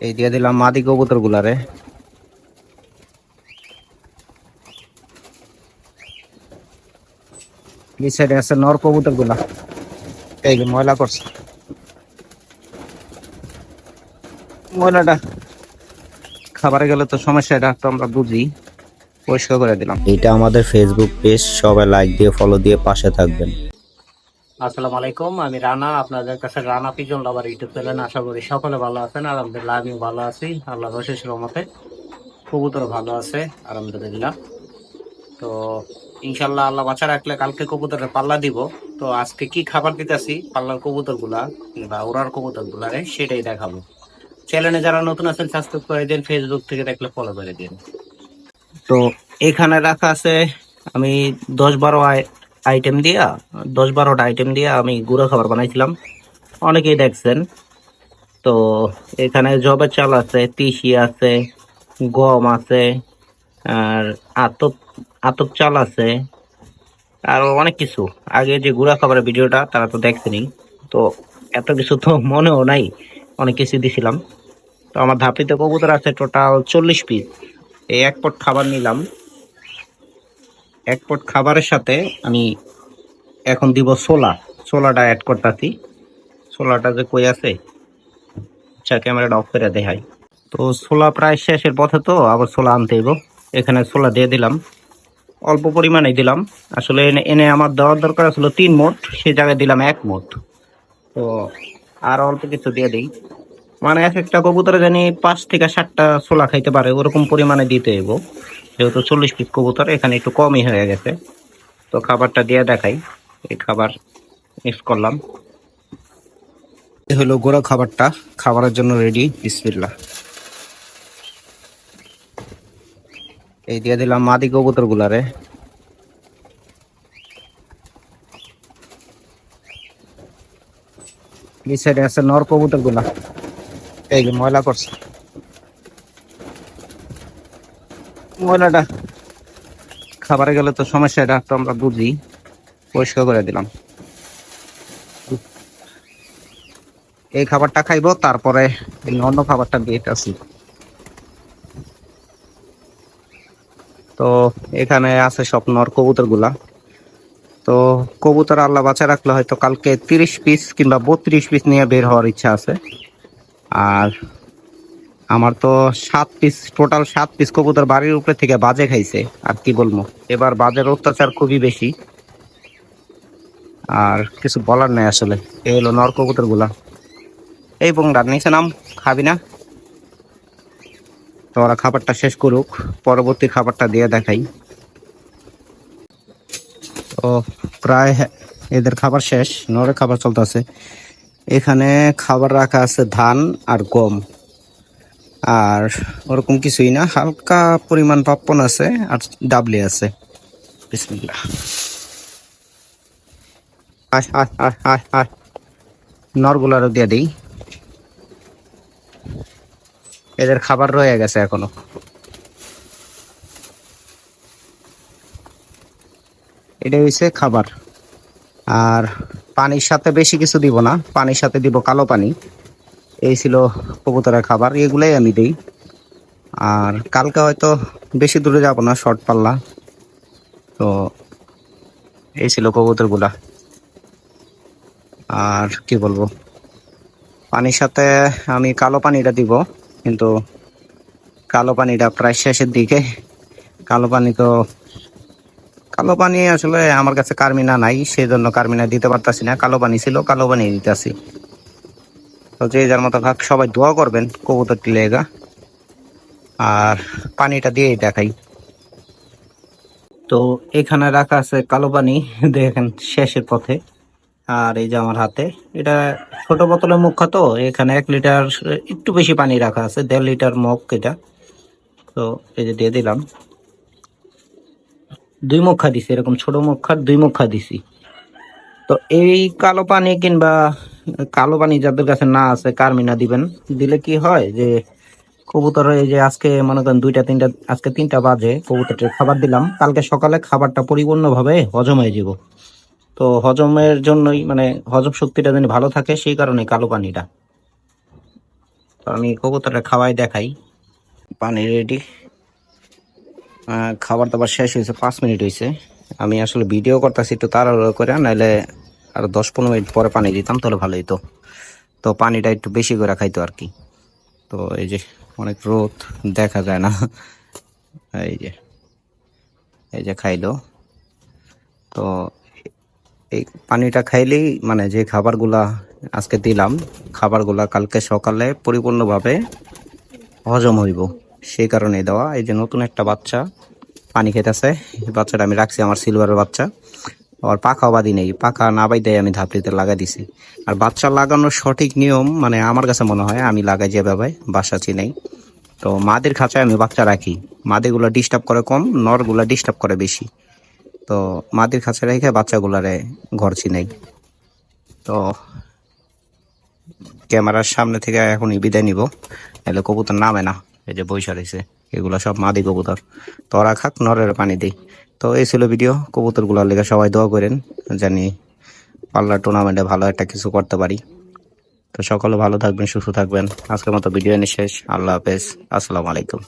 এই দিয়ে দিলাম মাদি কবুতর গুলারে এই সাইডে আছে নর কবুতরগুলা এই ময়লা করছে। ময়লাটা খাবারে গেলে তো সমস্যা, এটা তো আমরা বুঝি। পরিষ্কার করে দিলাম। এটা আমাদের ফেসবুক পেজ সবাই লাইক দিয়ে ফলো দিয়ে পাশে থাকবেন। আসসালামু আলাইকুম, আমি রানা, আপনাদের কাছে Rana pigeon lover YouTube channel আশা করি সকলে ভালো আছেন, আলহামদুলিল্লাহ আমিও ভালো আছি, আল্লাহ রশেষ রহমতে কবুতর ভালো আছে, আলহামদুলিল্লাহ। তো ইনশাল্লাহ আল্লাহ বাচ্চা রাখলে কালকে কবুতরের পাল্লা দিব। তো আজকে কি খাবার দিতেছি? পাল্লার কবুতরগুলা বা ওরার কবুতর গুলারে সেটাই দেখাবো। চ্যানেলে যারা নতুন আছেন সাবস্ক্রাইব করে দিন ফেসবুক থেকে দেখলে ফলো করে দিন। তো এখানে রাখা আছে, আমি দশ বারো আইটেম দিয়া, দশ বারোটা আইটেম দিয়া আমি গুঁড়ো খাবার বানাইছিলাম। অনেকেই দেখছেন। তো এখানে জবের চাল আছে, তিসি আছে, গম আছে, আর আতপ আতপ চাল আছে, আর অনেক কিছু। আগে যে গুঁড়া খাবারের ভিডিওটা তারা তো দেখছেনি তো এত কিছু তো মনেও নাই, অনেক কিছু দিছিলাম। তো আমার ধাপিতে কবুতর আছে টোটাল চল্লিশ পিস এই এক পট খাবার নিলাম। এক পট খাবারের সাথে আমি এখন দিব সোলা সোলাটা অ্যাড করতেছি। সোলাটা যে কই আছে? আচ্ছা ক্যামেরাটা অফ করে দেখাই। তো সোলা প্রায় শেষের পথে তো, আবার সোলা আনতে এখানে সোলা দিয়ে দিলাম। অল্প পরিমাণে দিলাম। আসলে এনে এনে আমার দেওয়ার দরকার ছিল তিন মোট, সে জায়গায় দিলাম এক মোট। তো আর অল্প কিছু দিয়ে দিই। মানে এক একটা কবুতরে জানি পাঁচ থেকে সাতটা ছোলা খাইতে পারে, ওরকম পরিমাণে দিতে হইব। যেহেতু চল্লিশ পিস কবুতর, এখানে একটু কমই হয়ে গেছে। তো খাবারটা দিয়ে দেখাই, এই খাবার মিক্স করলাম। হলো গোড়া খাবারটা, খাবারের জন্য রেডি বিসমিল্লাহ। এই দিয়ে দিলাম মাদি কবুতর গুলারে এই সাইডে আছে নর কবুতরগুলা এই যে ময়লা করছে। ময়লাটা খাবারে গেলে তো সমস্যা, এটা তো আমরা বুঝি। পরিষ্কার করে দিলাম। এই খাবারটা খাইবো, তারপরে অন্য খাবারটা দিয়েছি তো এখানে আছে সব নর কবুতরগুলা তো কবুতর আল্লাহ বাঁচা রাখলে হয়তো কালকে তিরিশ পিস কিংবা বত্রিশ পিস নিয়ে বের হওয়ার ইচ্ছা আছে। আর আমার তো সাত পিস টোটাল সাত পিস কবুতর বাড়ির উপরে থেকে বাজে খাইছে, আর কি বলব? এবার বাজের অত্যাচার খুবই বেশি। আর কিছু বলার নেই আসলে এই হলো নর কবুতরগুলা এই বোংরা নিচে নাম, খাবি না? তো ওরা খাবারটা শেষ করুক, পরবর্তী খাবারটা দিয়ে দেখাই। তো প্রায় এদের খাবার শেষ, নরের খাবার চলতেছে। এখানে খাবার রাখা আছে ধান আর গম। আর ওরকম কিছুই না, হালকা পরিমাণ পাপ্পন আছে আর ডাবলি আছে। আয় নরগুলারও দিয়ে দিই। এদের খাবার রয়ে গেছে এখনও। এটা হচ্ছে খাবার। আর পানির সাথে বেশি কিছু দিব না। পানির সাথে দিব কালো পানি। এই ছিল কবুতরের খাবার, এগুলাই আমি দিই। আর কালকে হয়তো বেশি দূরে যাব না, শর্ট পাল্লা। তো এই ছিল কবুতরগুলা। আর কি বলব? পানির সাথে আমি কালো পানিটা দিব, কিন্তু কালো পানিটা প্রায় শেষের দিকে। কালো পানি তো কালো পানি আসলে আমার কাছে কার্মিনা নাই সেই জন্য কার্মিনা দিতে পারতাছি না। কালো পানি ছিল, কালো পানি দিতেছি। তো যে যার মতো খাক সবাই দোয়া করবেন কবুতর লেগা আর পানিটা দিয়েই দেখাই। তো এখানে রাখা আছে কালো পানি, দেখেন শেষের পথে। আর এই যে আমার হাতে, এটা ছোট বোতলের মুখা তো, এখানে এক লিটার একটু বেশি পানি রাখা আছে, দেড় লিটার মুখ এটা। তো এই যে দিয়ে দিলাম। দুই মুখা দিছি, এরকম ছোট মুখার দুই মুখা দিছি। তো এই কালো পানি কিংবা কালো পানি যাদের কাছে না আছে কারমিনা দিবেন? দিলে কি হয় যে, কবুতর এই যে আজকে মনে করেন দুইটা, তিনটা, আজকে তিনটা বাজে কবুতরকে খাবার দিলাম। কালকে সকালে খাবারটা পরিপূর্ণভাবে হজম হয়ে যাব। তো হজমের জন্যই মানে হজম শক্তিটা যেন ভালো থাকে, সেই কারণে কালো পানিটা। তো আমি কবুতরটা খাওয়াই দেখাই। পানি রেডি খাবার দাবার শেষ হয়েছে, পাঁচ মিনিট হয়েছে। আমি আসলে ভিডিও করতেছি একটু তাড়াহুড়ো করে নাহলে আর দশ পনেরো মিনিট পরে পানি দিতাম, তাহলে ভালো হতো তো পানিটা একটু বেশি করে খাইতো আর কি। তো এই যে অনেক রোদ, দেখা যায় না। এই যে এই যে খাইলো। তো এই পানিটা খাইলেই মানে যে খাবারগুলা আজকে দিলাম, খাবারগুলা কালকে সকালে পরিপূর্ণভাবে হজম হইব। সেই কারণে দেওয়া। এই যে নতুন একটা বাচ্চা পানি খেতেছে। বাচ্চাটা আমি রাখছি আমার সিলভারের বাচ্চা। আর পাখাও বাদি নেই। পাখা না দেয় আমি ধাপড়িতে লাগাই দিছি। আর বাচ্চা লাগানোর সঠিক নিয়ম মানে আমার কাছে মনে হয়, আমি লাগাই যেভাবে, বাসা চিনাই। তো মাদের খাঁচায় আমি বাচ্চা রাখি। মাদেগুলো ডিস্টার্ব করে কম, নরগুলা ডিস্টার্ব করে বেশি। তো মাদের খাঁচায় রেখে বাচ্চাগুলারে ঘর চিনাই। তো ক্যামেরার সামনে থেকে এখনই বিদায় নিব। এলে কবুতর নামে না। এই যে বৈশা রয়েছে এগুলো সব মাদি কবুতর। তো ওরা খাক, নরের পানি দিই। তো এই ছিল ভিডিও কবুতরগুলার লেগে সবাই দোয়া করেন, জানি পাল্লা টুর্নামেন্টে ভালো একটা কিছু করতে পারি। তো সকলে ভালো থাকবেন, সুস্থ থাকবেন। আজকের মতো ভিডিও এনে শেষ। আল্লাহ হাফেজ। আসসালামু আলাইকুম।